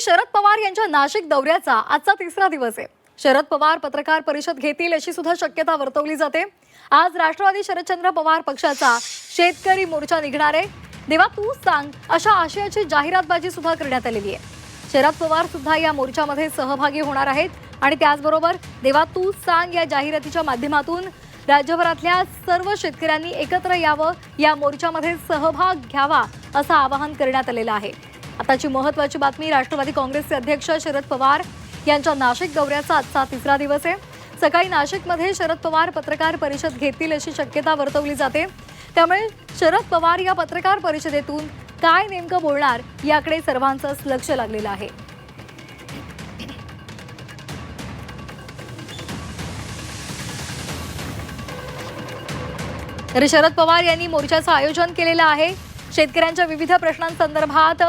शरद पवार यांच्या नाशिक दौऱ्याचा आजचा तिसरा दिवस आहे. शरद पवार पत्रकार परिषद घेतील अशी सुद्धा शक्यता वर्तवली जाते. आज राष्ट्रवादी शरदचंद्र पवार पक्षाचा शेतकरी मोर्चा निघणार आहे. देवा तू सांग अशा आशयाची जाहिरातबाजी सुद्धा करण्यात आलेली आहे. शरद पवार सुद्धा या मोर्चामध्ये सहभागी होणार आहेत. आणि त्याचबरोबर देवा तू सांग या जाहिरातीच्या माध्यमातून राज्यभरातल्या सर्व शेतकऱ्यांनी एकत्र यावं या मोर्चामध्ये सहभाग घ्यावा असं आवाहन करण्यात आलेलं आहे. आताची महत्वाची बातमी राष्ट्रवादी काँग्रेसचे अध्यक्ष शरद पवार यांच्या नाशिक दौऱ्याचा आजचा तिसरा दिवस आहे. सकाळी नाशिकमध्ये शरद पवार पत्रकार परिषद घेतील अशी शक्यता वर्तवली जाते. त्यामुळे शरद पवार या पत्रकार परिषदेतून काय नेमकं बोलणार याकडे सर्वांचंच लक्ष लागलेलं आहे. तर शरद पवार यांनी मोर्चाचं आयोजन केलेलं आहे. शेतकऱ्यांच्या विविध प्रश्नांसंदर्भात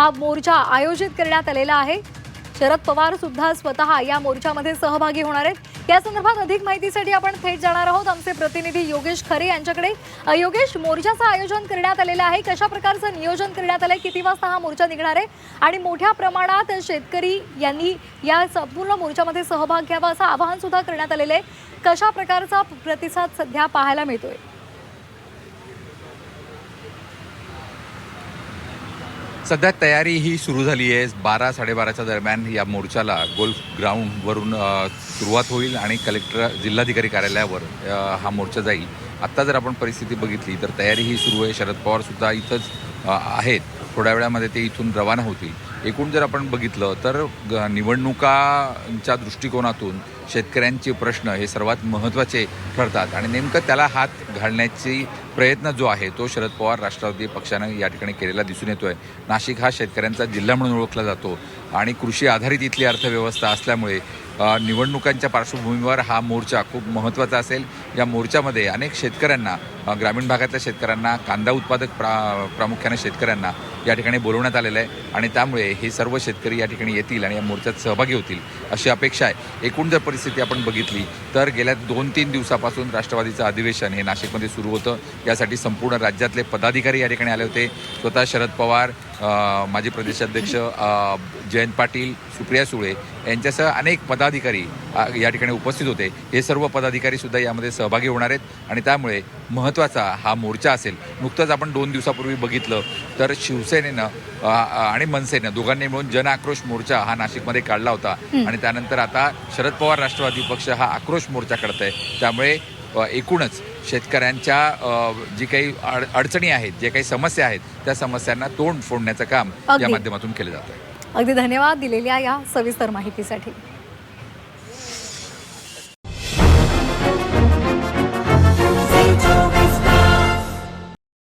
हा मोर्चा आयोजित करण्यात आलेला आहे. शरद पवार सुद्धा स्वतः या मोर्चामध्ये सहभागी होणार आहेत. या संदर्भात अधिक माहितीसाठी आपण थेट जाणार आहोत. आमचे प्रतिनिधी योगेश खरे यांच्याकडे. योगेश मोर्चाचं आयोजन करण्यात आलेलं आहे. कशा प्रकारचं नियोजन करण्यात आलंय? किती वाजता हा मोर्चा निघणार आहे? आणि मोठ्या प्रमाणात शेतकरी यांनी या संपूर्ण मोर्चामध्ये सहभाग घ्यावा असं आवाहन सुद्धा करण्यात आलेलं आहे. कशा प्रकारचा प्रतिसाद सध्या पाहायला मिळतोय? सध्या तयारी ही सुरू झाली आहे. बारा साडेबाराच्या दरम्यान या मोर्चाला गोल्फ ग्राउंडवरून सुरुवात होईल आणि कलेक्टर जिल्हाधिकारी कार्यालयावर हा मोर्चा जाईल. आत्ता जर आपण परिस्थिती बघितली तर तयारी ही सुरू आहे. शरद पवार सुद्धा इथंच आहेत. थोड्या वेळामध्ये ते इथून रवाना होतील. एकूण जर आपण बघितलं तर ग- निवडणुकांच्या दृष्टिकोनातून शेतकऱ्यांचे प्रश्न हे सर्वात महत्त्वाचे ठरतात. आणि नेमकं त्याला हात घालण्याची प्रयत्न जो आहे तो शरद पवार राष्ट्रवादी पक्षानं या ठिकाणी केलेला दिसून येतोय. नाशिक हा शेतकऱ्यांचा जिल्हा म्हणून ओळखला जातो. आणि कृषी आधारित इथली अर्थव्यवस्था असल्यामुळे निवडणुकांच्या पार्श्वभूमीवर हा मोर्चा खूप महत्त्वाचा असेल. या मोर्चामध्ये अनेक शेतकऱ्यांना ग्रामीण भागातल्या शेतकऱ्यांना कांदा उत्पादक प्रा प्रामुख्याने शेतकऱ्यांना या ठिकाणी बोलवण्यात आलेलं आहे. आणि त्यामुळे हे सर्व शेतकरी या ठिकाणी येतील आणि या मोर्चात सहभागी होतील अशी अपेक्षा आहे. एकूण जर परिस्थिती आपण बघितली तर गेल्या दोन तीन दिवसापासून राष्ट्रवादीचं अधिवेशन हे नाशिकमध्ये सुरू होतं. यासाठी संपूर्ण राज्यातले पदाधिकारी या ठिकाणी आले होते. स्वतः शरद पवार माजी प्रदेशाध्यक्ष जयंत पाटील सुप्रिया सुळे यांच्यासह अनेक पदाधिकारी या ठिकाणी उपस्थित होते. हे सर्व पदाधिकारी सुद्धा यामध्ये सहभागी होणार आहेत आणि त्यामुळे महत्त्वाचा हा मोर्चा असेल. नुकतंच आपण दोन दिवसापूर्वी बघितलं तर शिवसेनेनं आणि मनसेनं दोघांनी मिळून जन आक्रोश मोर्चा हा नाशिकमध्ये काढला होता. आणि त्यानंतर आता शरद पवार राष्ट्रवादी पक्ष हा आक्रोश मोर्चा काढत आहे त्यामुळे एकूणच शेतकऱ्यांच्या जी काही अड अडचणी आहेत जे काही समस्या आहेत त्या समस्यांना तोंड फोडण्याचं काम या. माध्यमातून केलं जातं अगदी धन्यवाद दिलेल्या या सविस्तर माहितीसाठी